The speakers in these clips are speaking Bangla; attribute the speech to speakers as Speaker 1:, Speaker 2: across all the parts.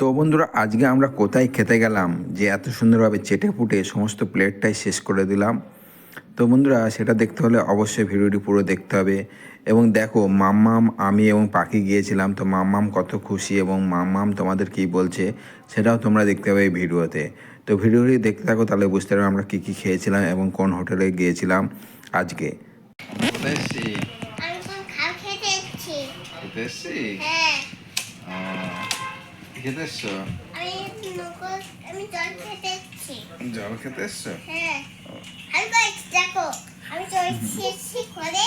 Speaker 1: তো বন্ধুরা আজকে আমরা কোথায় খেতে গেলাম যে এত সুন্দরভাবে চেটে পুটে সমস্ত প্লেটটাই শেষ করে দিলাম। তো বন্ধুরা সেটা দেখতে হলে অবশ্যই ভিডিওটি পুরো দেখতে হবে। এবং দেখো মাম্মাম আমি এবং পাখি গিয়েছিলাম তো মাম্মাম কত খুশি এবং মাম্মাম তোমাদের কি বলছে সেটাও তোমরা দেখতে পাবে এই ভিডিওতে। তো ভিডিওটি দেখতে থাকো তাহলে বুঝতে পারবে আমরা কী কী খেয়েছিলাম এবং কোন হোটেলে গিয়েছিলাম আজকে।
Speaker 2: হ্যাঁ।
Speaker 3: খেতে এসছো?
Speaker 2: আমি জল খেতে এসেছি।
Speaker 3: জল খেতে এসছো?
Speaker 2: হ্যাঁ। আমি বলছি দেখো আমি জল খেয়েছি করে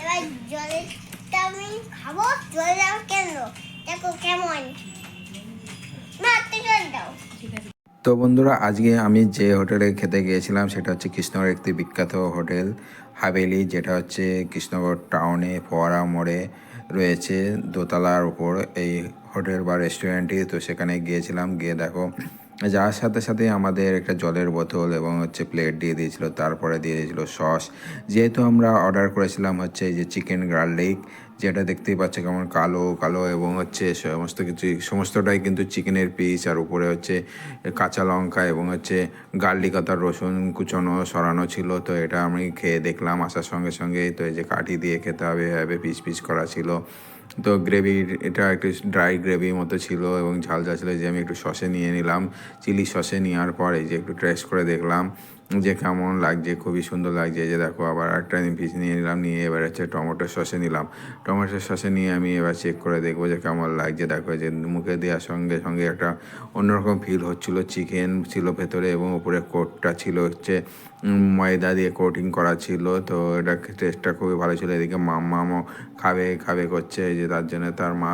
Speaker 2: এবার জলটা আমি খাব জল দাও কেন? দেখো কেমন। না হাতে জল দাও।
Speaker 1: তো বন্ধুরা আজকে আমি যে হোটেলে খেতে গিয়েছিলাম সেটা হচ্ছে কৃষ্ণনগর একটি বিখ্যাত হোটেল হাভেলি যেটা হচ্ছে কৃষ্ণনগর টাউনে ফোয়ারা মোড়ে রয়েছে দোতলার উপর। এই হোটেল বা রেস্টুরেন্টে তো সেখানে গিয়েছিলাম, গিয়ে দেখো, যাওয়ার সাথে সাথে আমাদের একটা জলের বোতল এবং হচ্ছে প্লেট দিয়ে দিয়েছিল, তারপরে দিয়ে দিয়েছিল সস যেহেতু আমরা অর্ডার করেছিলাম হচ্ছে এই যে চিকেন গার্লিক যেটা দেখতেই পাচ্ছে কেমন কালো কালো এবং হচ্ছে সমস্ত কিছু, সমস্তটাই কিন্তু চিকেনের পিস আর উপরে হচ্ছে কাঁচা লঙ্কা এবং হচ্ছে গার্লিক তার রসুন কুচনো, সরানো ছিল। তো এটা আমি খেয়ে দেখলাম, আসার সঙ্গে সঙ্গে তো এই যে কাঠি দিয়ে খেতে হবে, এভাবে পিস পিস করা ছিল। তো গ্রেভির এটা একটু ড্রাই গ্রেভির মতো ছিল এবং ঝাল ঝাল ছিল যে আমি একটু সসে নিয়ে নিলাম। চিলি সসে নেওয়ার পর এই যে একটু টেস্ট করে দেখলাম। যে কেমন লাগছে, খুবই সুন্দর লাগছে। যে দেখো, আবার একটা পিস নিয়ে নিলাম, নিয়ে এবার হচ্ছে টমেটো সসে নিলাম। টমেটো সসে নিয়ে আমি এবার চেক করে দেখব যে কেমন লাগছে। দেখো যে মুখে দেওয়ার সঙ্গে সঙ্গে একটা অন্যরকম ফিল হচ্ছিল। চিকেন ছিল ভেতরে এবং উপরে কোটটা ছিল হচ্ছে ময়দা দিয়ে কোটিং করা ছিল। তো এটা টেস্টটা খুবই ভালো ছিল। এদিকে মামামও খাবে খাবে করছে। যে তার জন্য তার মা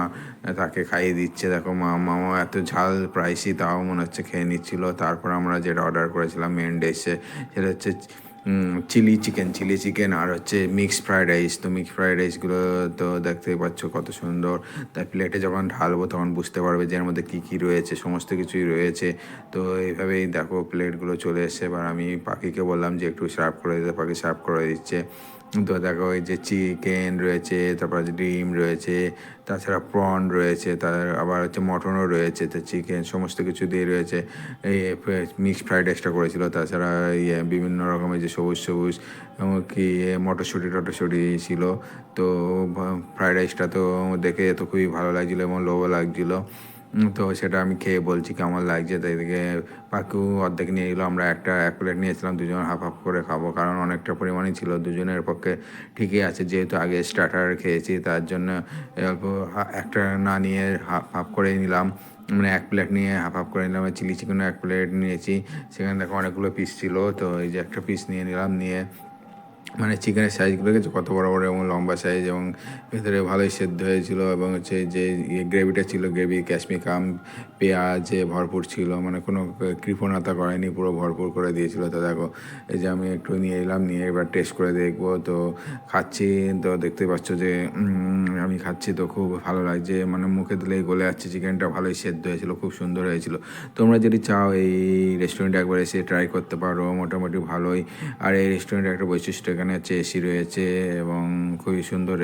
Speaker 1: তাকে খাইয়ে দিচ্ছে। দেখো মামামও এত ঝাল প্রাইসই তাও মনে হচ্ছে খেয়ে নিচ্ছিল। তারপর আমরা যেটা অর্ডার করেছিলাম মেন ডিশে সেটা হচ্ছে চিলি চিকেন চিলি চিকেন আর হচ্ছে মিক্স ফ্রাইড রাইস তো মিক্স ফ্রাইড রাইসগুলো তো দেখতেই পাচ্ছ কত সুন্দর। তাই প্লেটে যখন ঢালবো তখন বুঝতে পারবে যে এর মধ্যে কী কী রয়েছে, সমস্ত কিছুই রয়েছে। তো এইভাবেই দেখো প্লেটগুলো চলে এসছে। এবার আমি পাখিকে বললাম যে একটু সার্ভ করে দিতে, পাখি সার্ভ করে দিচ্ছে। তো দেখো এই যে চিকেন রয়েছে, তারপর হচ্ছে ডিম রয়েছে, তাছাড়া প্রন রয়েছে, তার আবার হচ্ছে মটনও রয়েছে। তো চিকেন সমস্ত কিছু দিয়ে রয়েছে। এই মিক্সড ফ্রাইড রাইসটা করেছিল। তাছাড়া ইয়ে বিভিন্ন রকমের যে সবুজ সবুজ এমনকি মটরশুঁটি টটরশুঁটি ছিল। তো, ফ্রাইড রাইসটা তো দেখে তো খুবই ভালো লাগছিল এবং লোভও লাগছিল। তো সেটা আমি খেয়ে বলছি কেমন লাগছে, তাই থেকে পাখু অর্ধেক নিয়ে এলো। আমরা একটা এক প্লেট নিয়েছিলাম, দুজন হাফ হাফ করে খাব, কারণ অনেকটা পরিমাণই ছিল, দুজনের পক্ষে ঠিকই আছে, যেহেতু আগে স্টার্টার খেয়েছি, তার জন্য অল্প একটা না নিয়ে হাফ হাফ করে নিলাম। মানে এক প্লেট নিয়ে হাফ হাফ করে নিলাম, চিলি চিকেনও এক প্লেট নিয়েছি। সেখানে দেখো অনেকগুলো পিস ছিল, তো এই যে একটা পিস নিয়ে নিলাম, নিয়ে মানে চিকেনের সাইজগুলো দেখেছ কত বড় বড় এবং লম্বা সাইজ এবং ভেতরে ভালোই সেদ্ধ হয়েছিল এবং হচ্ছে যে ইয়ে গ্রেভিটা ছিল গ্রেভি ক্যাশমিকাম পেঁয়াজে ভরপুর ছিল। মানে কোনো কৃপণতা করেনি, পুরো ভরপুর করে দিয়েছিল। তো দেখো, এই যে আমি একটু নিয়ে এলাম, নিয়ে এবার টেস্ট করে দেখব। তো খাচ্ছি, তো দেখতে পাচ্ছ যে আমি খাচ্ছি তো খুব ভালো লাগছে। মানে মুখে দিলেই গলে যাচ্ছে। চিকেনটা ভালোই সেদ্ধ হয়েছিল, খুব সুন্দর হয়েছিল। তোমরা যদি চাও, এই রেস্টুরেন্টে একবার এসে ট্রাই করতে পারো। মোটামুটি ভালোই। আর এই রেস্টুরেন্টের একটা বৈশিষ্ট্য এখানে হচ্ছে এসি রয়েছে এবং খুবই সুন্দর